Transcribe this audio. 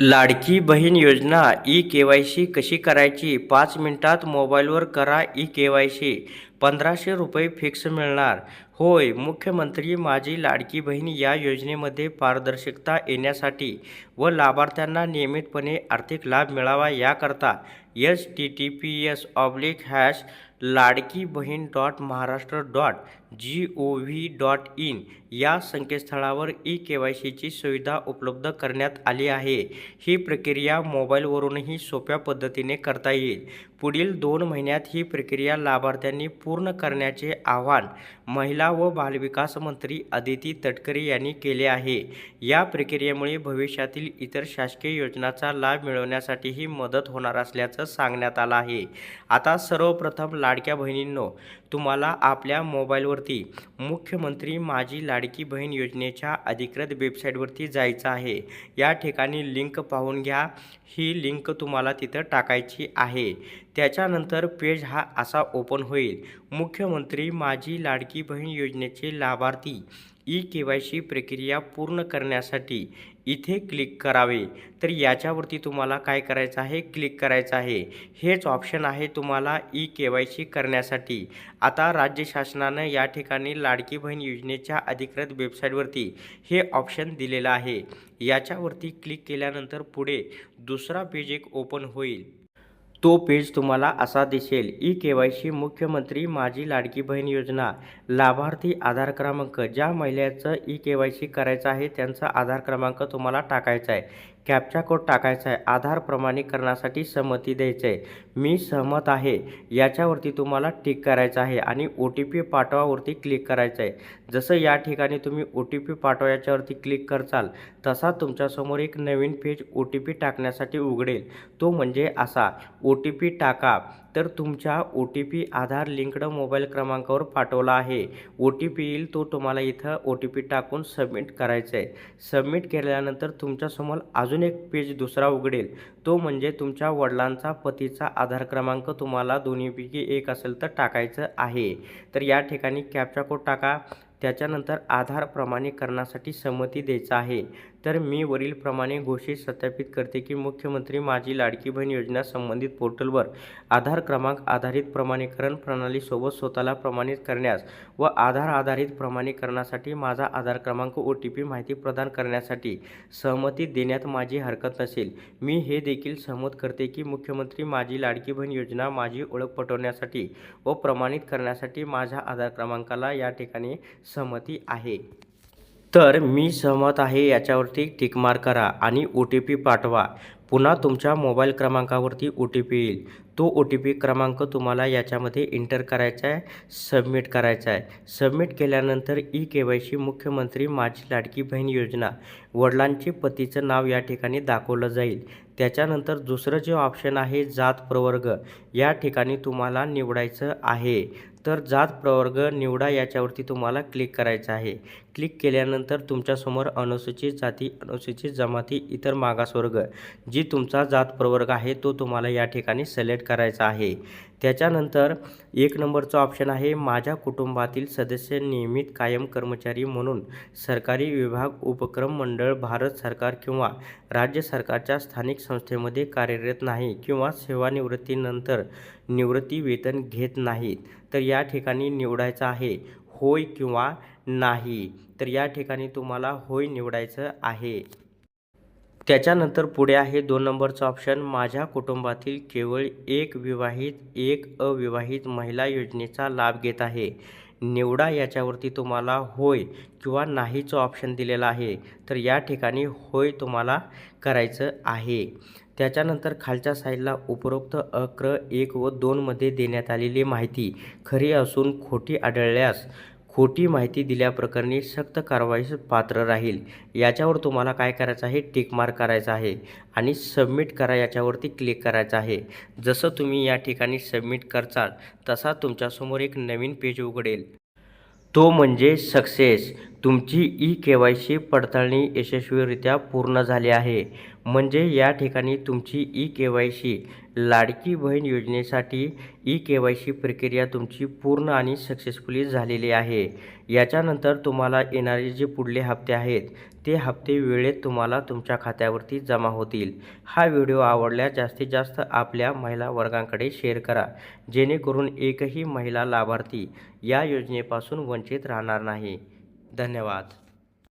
लाडकी बहीण योजना E K Y C कशी करायची? पाच मिनिटात मोबाईलवर करा ई के वाय सी पंधराशे रुपये फिक्स मिळणार. होय मुख्यमंत्री माझी लाडकी बहीण या योजनेमध्ये पारदर्शकता येण्यासाठी व लाभार्थ्यांना नियमितपणे आर्थिक लाभ मिळावा याकरता S T T P S oblique hash Ladki Bahin dot Maharashtra dot G O V dot in या संकेतस्थळावर ई के वाय सीची सुविधा उपलब्ध करण्यात आली आहे. ही प्रक्रिया मोबाईलवरूनही सोप्या पद्धतीने करता येईल. पुढील दोन महिन्यात ही प्रक्रिया लाभार्थ्यांनी पूर्ण करण्याचे आव्हान महिला व बालविकास मंत्री अदिती तटकरे यांनी केले आहे. या प्रक्रियेमुळे भविष्यातील इतर शासकीय योजनांचा लाभ मिळवण्यासाठीही मदत होणार असल्याचं सांगण्यात आलं आहे. आता सर्वप्रथम लाडक्या बहिणींनो तुम्हाला आपल्या मोबाईलवरती मुख्यमंत्री माझी लाडकी बहीण योजनेच्या अधिकृत वेबसाईटवरती जायचं आहे. या ठिकाणी लिंक पाहून घ्या. ही लिंक तुम्हाला तिथं टाकायची आहे. त्याच्यानंतर पेज हा असा ओपन होईल. मुख्यमंत्री माझी लाडकी बहीण योजनेचे लाभार्थी ई के वाय सी प्रक्रिया पूर्ण करण्यासाठी इथे क्लिक करावे. तर याच्यावरती तुम्हाला काय करायचं आहे? क्लिक करायचं आहे. हेच ऑप्शन आहे तुम्हाला ई के वाय सी करण्यासाठी. आता राज्य शासनानं या ठिकाणी लाडकी बहीण योजनेच्या अधिकृत वेबसाईटवरती हे ऑप्शन दिलेलं आहे. याच्यावरती क्लिक केल्यानंतर पुढे दुसरा पेज एक ओपन होईल. तो पेज तुम्हाला असा दिसेल. ई के वाय सी मुख्यमंत्री माझी लाडकी बहीण योजना. लाभार्थी आधार क्रमांक. ज्या महिलेचं ई के वाय सी करायचं आहे त्यांचा आधार क्रमांक तुम्हाला टाकायचा आहे. कॅप्चा कोड टाकायचा आहे. आधार प्रमाणीकरणासाठी संमती द्यायचं आहे. मी सहमत आहे. याच्यावरती तुम्हाला टिक करायचं आहे आणि ओ टी पी पाठवावरती क्लिक करायचं आहे. जसं या ठिकाणी तुम्ही ओ टी पी पाठवा याच्यावरती क्लिक करचाल तसा तुमच्यासमोर एक नवीन पेज ओ टी पी टाकण्यासाठी उघडेल. तो म्हणजे असा ओ टी पी टाका. तर तुमच्या O T P Aadhaar linked mobile क्रमांकावर पाठवला आहे. ओ टी पी येईल तो तुम्हाला इथं ओ टी पी टाकून सबमिट करायचं आहे सबमिट केल्यानंतर तुमच्यासमोर अजून एक पेज दुसरा उघडेल. तो म्हणजे तुमच्या वडिलांचा पतीचा आधार क्रमांक तुम्हाला दोन्हीपैकी एक असेल तर टाकायचं आहे. तर या ठिकाणी कॅपचा कोड टाका. त्याच्यानंतर आधार प्रमाणीकरणासाठी संमती द्यायचा आहे. तर मी वरीलप्रमाणे घोषित सत्यापित करते की मुख्यमंत्री माझी लाडकी बहीण योजना संबंधित पोर्टलवर आधार क्रमांक आधारित प्रमाणीकरण प्रणालीसोबत स्वतःला प्रमाणित करण्यास व आधार आधारित प्रमाणीकरणासाठी माझा आधार क्रमांक ओ टी पी माहिती प्रदान करण्यासाठी सहमती देण्यात माझी हरकत नसेल. मी हे देखील सहमत करते की मुख्यमंत्री माझी लाडकी बहीण योजना माझी ओळख पटवण्यासाठी व प्रमाणित करण्यासाठी माझ्या आधार क्रमांकाला या ठिकाणी सहमती आहे. तर मी सहमत आहे याच्यावरती टिकमार करा आणि ओ टी पी पाठवा. पुन्हा तुमच्या मोबाईल क्रमांकावरती ओ टी पी येईल. तो ओ टी पी क्रमांक तुम्हाला याच्यामध्ये इंटर करायचा आहे सबमिट करायचा आहे. सबमिट केल्यानंतर ई के वाय सी मुख्यमंत्री माझी लाडकी बहीण योजना वडिलांचे पतीचं नाव या ठिकाणी दाखवलं जाईल. त्याच्यानंतर दुसरं जे ऑप्शन आहे जात प्रवर्ग या ठिकाणी तुम्हाला निवडायचं आहे. तर जात प्रवर्ग निवडा याच्यावरती तुम्हाला क्लिक करायचं आहे. क्लिक केल्यानंतर तुमच्यासमोर अनुसूचित जाती अनुसूचित जमाती इतर मागासवर्ग जी तुमचा जात प्रवर्ग आहे तो तुम्हाला या ठिकाणी सिलेक्ट सिलेक्ट करायचा आहे. त्याच्यानंतर एक नंबरचा ऑप्शन आहे माझ्या कुटुंबातील सदस्य नियमित कायम कर्मचारी म्हणून सरकारी विभाग उपक्रम मंडळ भारत सरकार किंवा राज्य सरकारच्या स्थानिक संस्थेमध्ये कार्यरत नाही किंवा सेवानिवृत्तीनंतर निवृत्ती वेतन घेत नाहीत तर या ठिकाणी निवडायचं आहे. होय किंवा नाही तर या ठिकाणी तुम्हाला होय निवडायचं आहे. त्याच्यानंतर पुढे आहे दोन नंबरचं ऑप्शन माझ्या कुटुंबातील केवळ एक विवाहित एक अविवाहित महिला योजनेचा लाभ घेत आहे. निवडा याच्यावरती तुम्हाला होय किंवा नाहीचं ऑप्शन दिलेलं आहे. तर या ठिकाणी होय तुम्हाला करायचं आहे. त्याच्यानंतर खालच्या साईडला उपरोक्त अक्र एक व दोनमध्ये देण्यात आलेली माहिती. खरी असून खोटी आढळल्यास खोटी माहिती दिल्याप्रकरणी सक्त कारवाईस पात्र राहील. याच्यावर तुम्हाला काय करायचं आहे? टिक मार्क करायचा आहे आणि सबमिट करा याच्यावरती क्लिक करायचं आहे. जसं तुम्ही या ठिकाणी सबमिट करचाल तसा तुमच्यासमोर एक नवीन पेज उघडेल. तो म्हणजे सक्सेस. तुमची ई के वाय सी पडताळणी यशस्वीरित्या पूर्ण झाली आहे. म्हणजे या ठिकाणी तुमची E K Y C Ladki Bahin योजनेसाठी ई के वाय सी प्रक्रिया तुमची पूर्ण आणि सक्सेसफुली झालेली आहे. याच्यानंतर तुम्हाला येणारे जे पुढले हप्ते आहेत ते हप्ते वेळेत तुम्हाला तुमच्या खात्यावरती जमा होतील. हा व्हिडिओ आवडल्यास जास्तीत जास्त आपल्या महिला वर्गांकडे शेअर करा. जेणेकरून एकही महिला लाभार्थी या योजनेपासून वंचित राहणार नाही. धन्यवाद.